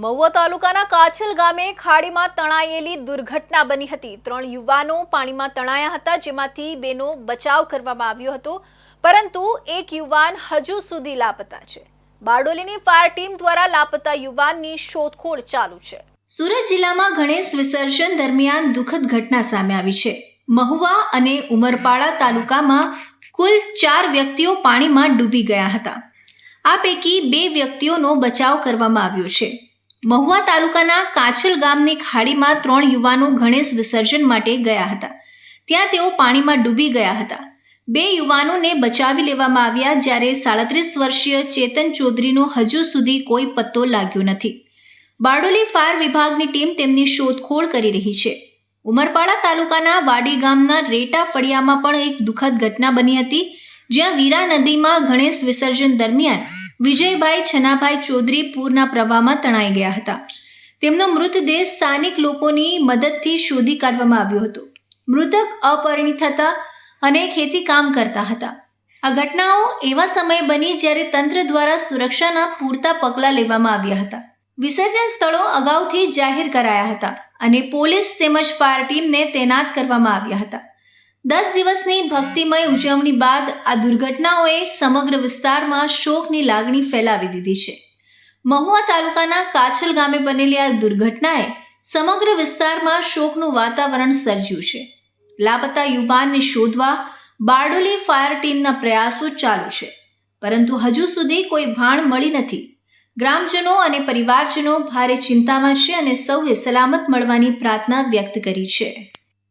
મહુવા તાલુકાના કાછલ ગામે ખાડીમાં તણાયેલી દુર્ઘટના બની હતી. ત્રણ યુવાનો પાણીમાં તણાયા હતા, જેમાંથી બેનો બચાવ કરવામાં આવ્યો હતો. પરંતુ એક યુવાન હજુ સુધી લાપતા છે. બારડોલીની ફાયર ટીમ દ્વારા લાપતા યુવાનની શોધખોળ ચાલુ છે. સુરત જિલ્લામાં ગણેશ વિસર્જન દરમિયાન દુઃખદ ઘટના સામે આવી છે. મહુવા અને ઉમરપાડા તાલુકામાં કુલ ચાર વ્યક્તિઓ પાણીમાં ડૂબી ગયા હતા. આ પૈકી બે વ્યક્તિઓનો બચાવ કરવામાં આવ્યો છે. મહુવા તાલુકાના કાછલ ગામની ખાડીમાં ત્રણ યુવાનો ગણેશ વિસર્જન માટે ગયા હતા. ત્યાં તેઓ પાણીમાં ડૂબી ગયા હતા. બે યુવાનોને બચાવી લેવામાં આવ્યા જ્યારે સાડત્રીસ વર્ષીય ચેતન ચૌધરીનો હજુ સુધી કોઈ પત્તો લાગ્યો નથી. બારડોલી ફાયર વિભાગની ટીમ તેમની શોધખોળ કરી રહી છે. ઉમરપાડા તાલુકાના વાડી ગામના રેટા ફળિયામાં પણ એક દુઃખદ ઘટના બની હતી, જ્યાં વીરા નદીમાં ગણેશ વિસર્જન દરમિયાન વિજયભાઈ છનાભાઈ ચૌધરી પૂરના પ્રવાહમાં તણાઈ ગયા હતા. તેમનો મૃતદેહ સ્થાનિક લોકોની મદદથી શોધી કાઢવામાં આવ્યો હતો. મૃતક અપરિણિત હતા અને ખેતી કામ કરતા હતા. આ ઘટનાઓ એવા સમયે બની જ્યારે તંત્ર દ્વારા સુરક્ષાના પૂરતા પગલાં લેવામાં આવ્યા હતા. વિસર્જન સ્થળો અગાઉથી જાહેર કરાયા હતા અને પોલીસ તેમજ ફાયર ટીમને તૈનાત કરવામાં આવ્યા હતા. દસ દિવસની ભક્તિમય ઉજવણી બાદ આ દુર્ઘટનાઓએ સમગ્ર વિસ્તારમાં શોકની લાગણી ફેલાવી દીધી છે. મહુવા તાલુકાના કાછલ ગામે બનેલી આ દુર્ઘટનાએ સમગ્ર વિસ્તારમાં શોકનું વાતાવરણ સર્જ્યું છે. લાપતા યુવાનને શોધવા બારડોલી ફાયર ટીમના પ્રયાસો ચાલુ છે. પરંતુ હજુ સુધી કોઈ ભાણ મળી નથી. ગ્રામજનો અને પરિવારજનો ભારે ચિંતામાં છે અને સૌએ સલામત મળવાની પ્રાર્થના વ્યક્ત કરી છે.